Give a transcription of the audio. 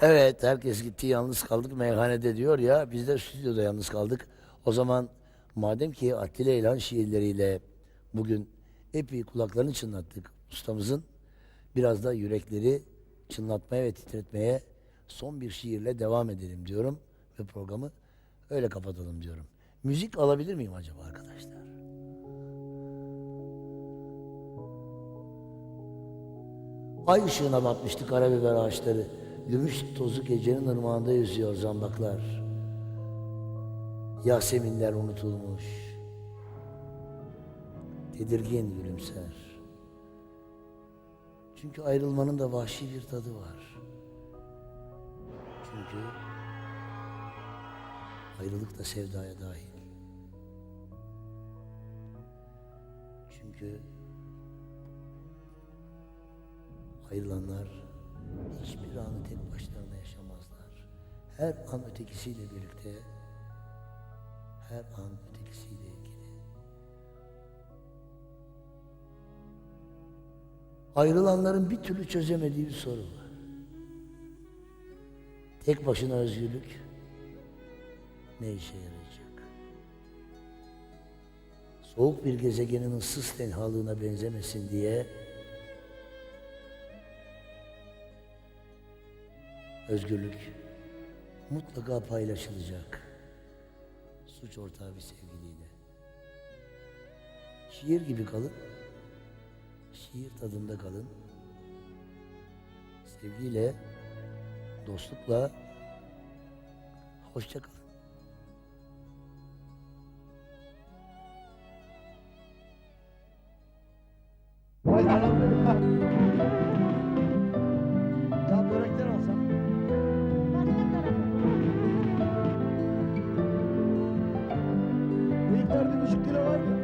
Evet herkes gitti yalnız kaldık meyhanede diyor ya biz de stüdyoda yalnız kaldık. O zaman madem ki Atilla İlhan şiirleriyle bugün epey kulaklarını çınlattık ustamızın biraz da yürekleri çınlatmaya ve titretmeye son bir şiirle devam edelim diyorum ve programı öyle kapatalım diyorum. Müzik alabilir miyim acaba arkadaşlar? Ay ışığına batmıştı karabiber ağaçları. Gümüş tozu gecenin ırmağında yüzüyor zambaklar. Yaseminler unutulmuş. Tedirgin gülümser. Çünkü ayrılmanın da vahşi bir tadı var. Çünkü ayrılık da sevdaya dahil. Çünkü ayrılanlar hiçbir anı tek başlarına yaşamazlar. Her an ötekisiyle birlikte, her an ötekisiyle ilgili. Ayrılanların bir türlü çözemediği bir soru var. Tek başına özgürlük ne işe yarayacak? Soğuk bir gezegenin ıssız tenhalığına benzemesin diye Özgürlük mutlaka paylaşılacak. Suç ortağı bir sevgiliyle. Şiir gibi kalın. Şiir tadında kalın. Sevgiyle, dostlukla hoşça kalın. Vay 4,5 kilo var mı?